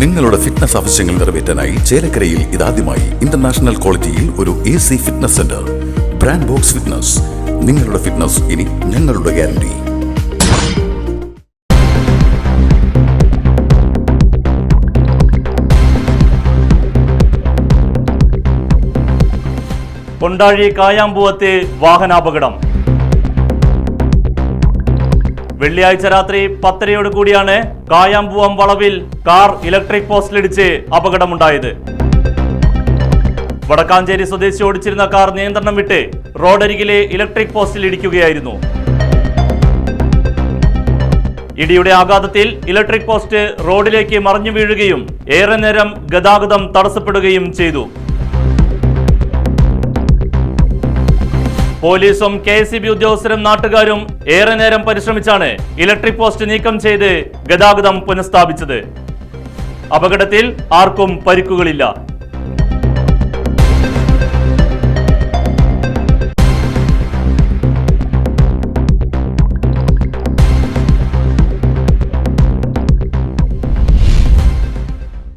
നിങ്ങളുടെ ഫിറ്റ്നസ് ആവശ്യങ്ങൾ നിറവേറ്റാനായി ചേലക്കരയിൽ ഇതാദ്യമായി ഇന്റർനാഷണൽ ക്വാളിറ്റിയിൽ ഒരു A C fitness centre brand Box Fitness നിങ്ങളുടെ ഫിറ്റ്നസ് ഇനി ഞങ്ങളുടെ ഗ്യാരണ്ടി കൊണ്ടാഴി കായാമ്പുവത്തെ വാഹനാപകടം. വെള്ളിയാഴ്ച രാത്രി പത്തരയോട് കൂടിയാണ് കായാമ്പൂവം വളവിൽ കാർ ഇലക്ട്രിക് പോസ്റ്റിലിടിച്ച് അപകടമുണ്ടായത്. വടക്കാഞ്ചേരി സ്വദേശി ഓടിച്ചിരുന്ന കാർ നിയന്ത്രണം വിട്ട് റോഡരികിലെ ഇലക്ട്രിക് പോസ്റ്റിൽ ഇടിക്കുകയായിരുന്നു ഇടിയുടെ ആഘാതത്തിൽ ഇലക്ട്രിക് പോസ്റ്റ് റോഡിലേക്ക് മറിഞ്ഞു വീഴുകയും ഏറെ നേരം ഗതാഗതം തടസ്സപ്പെടുകയും ചെയ്തു. പോലീസും കെ എസ് ബി ഉദ്യോഗസ്ഥരും നാട്ടുകാരും ഏറെ നേരം പരിശ്രമിച്ചാണ് ഇലക്ട്രിക് പോസ്റ്റ് നീക്കം ചെയ്ത് ഗതാഗതം പുനഃസ്ഥാപിച്ചത്. അപകടത്തിൽ ആർക്കും പരിക്കുകളില്ല.